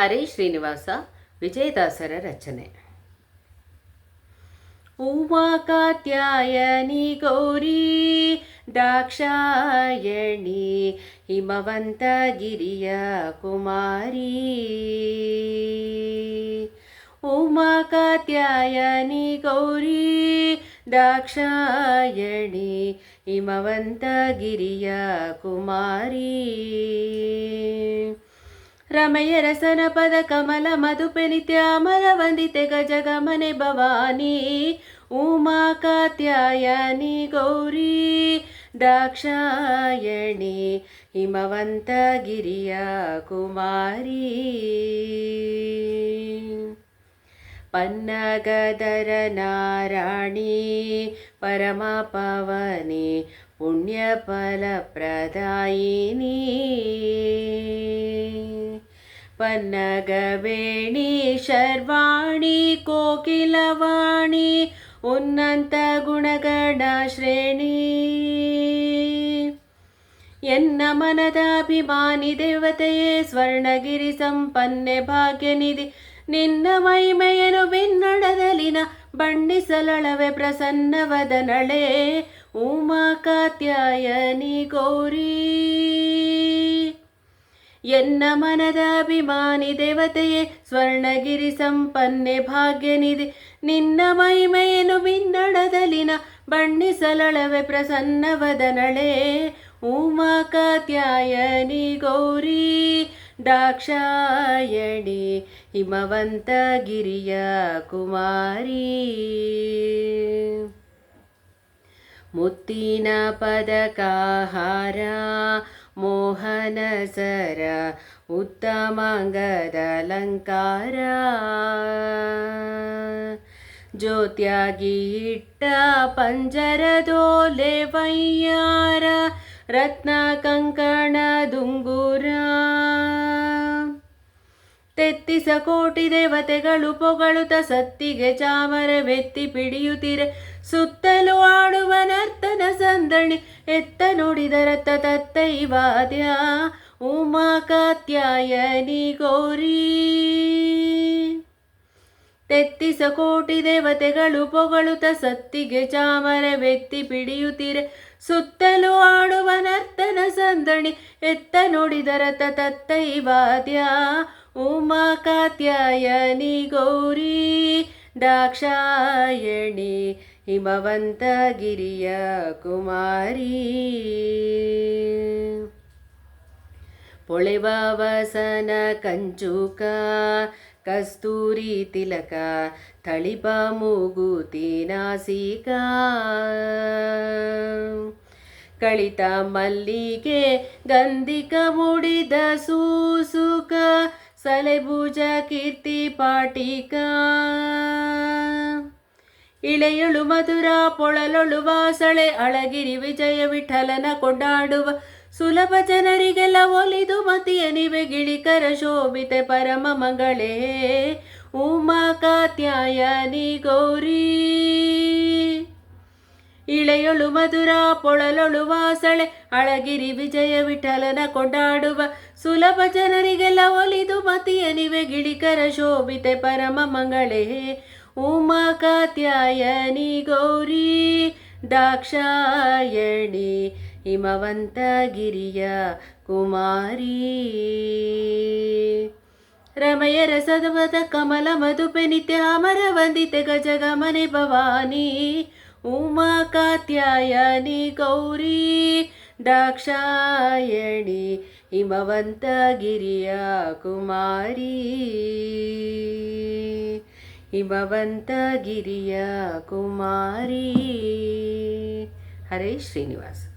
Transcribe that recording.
ಹರೇ ಶ್ರೀನಿವಾಸ ವಿಜಯದಾಸರ ರಚನೆ ಉಮಾ ಕಾತ್ಯಾಯನಿ ಗೌರಿ ದಾಕ್ಷಾಯಣಿ ಹಿಮವಂತ ಗಿರಿಯ ಕುಮಾರಿ ಉಮಾ ಕಾತ್ಯಾಯನಿ ಗೌರಿ ದಾಕ್ಷಾಯಣಿ ಹಿಮವಂತ ಗಿರಿಯ ಕುಮಾರಿ ರಮಯ ರಸನ ಪದ ಕಮಲ ಮಧುಪೆ ನಿತ್ಯ ಅಮರ ವಂದಿತೆ ಗಜಗಮನೆ ಭವಾನಿ. ಉಮಾ ಕಾತ್ಯಾಯನಿ ಗೌರಿ, ದಾಕ್ಷಾಯಣಿ, ಹಿಮವಂತ ಗಿರಿಯ ಕುಮಾರಿ. ಪನ್ನಗದರ ನಾರಾಣಿ ಪರಮ ಪವನಿ ಪುಣ್ಯ ಫಲ ಪ್ರದಾಯಿನಿ ಪನ್ನಗವೇಣಿ ಶರ್ವಾಣಿ, ಕೋಕಿಲವಾಣಿ, ಉನ್ನತ ಗುಣಗಣ ಶ್ರೇಣಿ. ಎನ್ನ ಮನದ ಅಭಿಮಾನಿ ದೇವತೆಯೇ, ಸ್ವರ್ಣಗಿರಿ ಸಂಪನ್ನೆ ಭಾಗ್ಯನಿಧಿ ನಿನ್ನ ಮಹಿಮೆಯನು ಬಿನ್ನಡದಲಿನ ಬಣ್ಣಿಸಲಳವೆ ಪ್ರಸನ್ನವದನಳೆ ಉಮಾ ಕಾತ್ಯಾಯನಿ ಗೌರಿ. ಎನ್ನ ಮನದ ಅಭಿಮಾನಿ ದೇವತೆಯೇ, ಸ್ವರ್ಣಗಿರಿ ಸಂಪನ್ನೆ ಭಾಗ್ಯನಿಧಿ. ನಿನ್ನ ಮೈಮೆಯನು ಬಿನ್ನಡದಲಿನ ಬಣ್ಣಿಸಲಳವೆ ಪ್ರಸನ್ನವದನಳೆ ಉಮಾ ಕಾತ್ಯಾಯನಿ ಗೌರಿ, ದಾಕ್ಷಾಯಣಿ, ಹಿಮವಂತ ಗಿರಿಯ ಕುಮಾರಿ. ಮುತ್ತಿನ ಪದಕಾಹಾರ ಮೋಹನ ಸರ, ಉತ್ತಮಾಂಗದ ಅಲಂಕಾರ. ಜ್ಯೋತ್ಯಾಗಿ ಇಟ್ಟ ಪಂಜರದೋಲೆ ವಯ್ಯಾರ ರತ್ನ ಕಂಕಣ ದುಂಗುರ. ತೆತ್ತಿಸ ಕೋಟಿ ದೇವತೆಗಳು, ಪೊಗಳುತ್ತ ಸತ್ತಿಗೆ ಚಾಮರವೆತ್ತಿ ಪಿಡಿಯುತ್ತಿರೆ. ಸುತ್ತಲೂ ಆಡುವ ನರ್ತನ ಸಂದಣಿ, ಎತ್ತ ನುಡಿದರತ್ತ ತತ್ತೈವಾದ್ಯ ಉಮಾ ಕಾತ್ಯಾಯನಿ ಗೌರಿ. ತೆತ್ತಿಸ ಕೋಟಿ ದೇವತೆಗಳು ಪೊಗಳುತ್ತ ಸತ್ತಿಗೆ ಚಾಮರ ಬೆತ್ತಿ ಪಿಡಿಯುತ್ತಿರೆ. ಸುತ್ತಲೂ ಆಡುವ ನರ್ತನ ಸಂದಣಿ, ಎತ್ತ ನುಡಿದರತ ತತ್ತೈವಾದ್ಯ ಉಮಾ ಕಾತ್ಯಾಯನಿ ಗೌರಿ. ದಾಕ್ಷಾಯಣಿ ಹಿಮವಂತ ಗಿರಿಯ ಕುಮಾರಿ. ಪೊಳೆವಸನ ಕಂಚುಕ, ಕಸ್ತೂರಿ ತಿಲಕ, ಥಳಿಪ ಮೂಗುತಿ ನಾಸಿಕ. ಕಳಿತ ಮಲ್ಲಿಗೆ ಗಂಧಿಕ ಮುಡಿದ ಸೂಸುಕ ಸಲೆಭುಜ ಕೀರ್ತಿ ಪಾಟಿಕ. ಇಳೆಯಳು ಮಧುರ ಪೊಳಲೊಳು ವಾಸಳೆ ಅಳಗಿರಿ ವಿಜಯ ವಿಠಲನ ಕೊಂಡಾಡುವ. ಸುಲಭ ಜನರಿಗೆಲ್ಲ ಒಲಿದು ಮತಿಯನಿವೆ ಗಿಳಿಕರ ಶೋಭಿತೆ ಪರಮ ಮಂಗಳೇ. ಉಮಾ ಕಾತ್ಯಾಯನಿ ಗೌರಿ. ಇಳೆಯೊಳು ಮಧುರ ಪೊಳಲೊಳು ವಾಸಳೆ ಅಳಗಿರಿ ವಿಜಯ ವಿಠಲನ ಕೊಂಡಾಡುವ. ಸುಲಭ ಜನರಿಗೆಲ್ಲ ಒಲಿದು ಮತಿಯನಿವೆ ಗಿಳಿಕರ ಶೋಭಿತೆ ಪರಮ ಮಂಗಳೇ. ಉಮಾ ಕಾತ್ಯಾಯನಿ ಗೌರಿ ದಾಕ್ಷಾಯಣಿ ಹಿಮವಂತ ಗಿರಿಯ ಕುಮಾರಿ. ರಮಯ ರಸದವದ ಕಮಲ ಮಧುಪೆ ನಿತ್ಯ ಅಮರ ವಂದಿತೆ ಗಜಗಮನೆ ಭವಾನಿ ಉಮಾ ಕಾತ್ಯಾಯನಿ ಗೌರಿ ದಾಕ್ಷಾಯಣಿ ಹಿಮವಂತ ಗಿರಿಯ ಕುಮಾರಿ. ಹಿಮವಂತ ಗಿರಿಯ ಕುಮಾರಿ. ಹರೇ ಶ್ರೀನಿವಾಸ.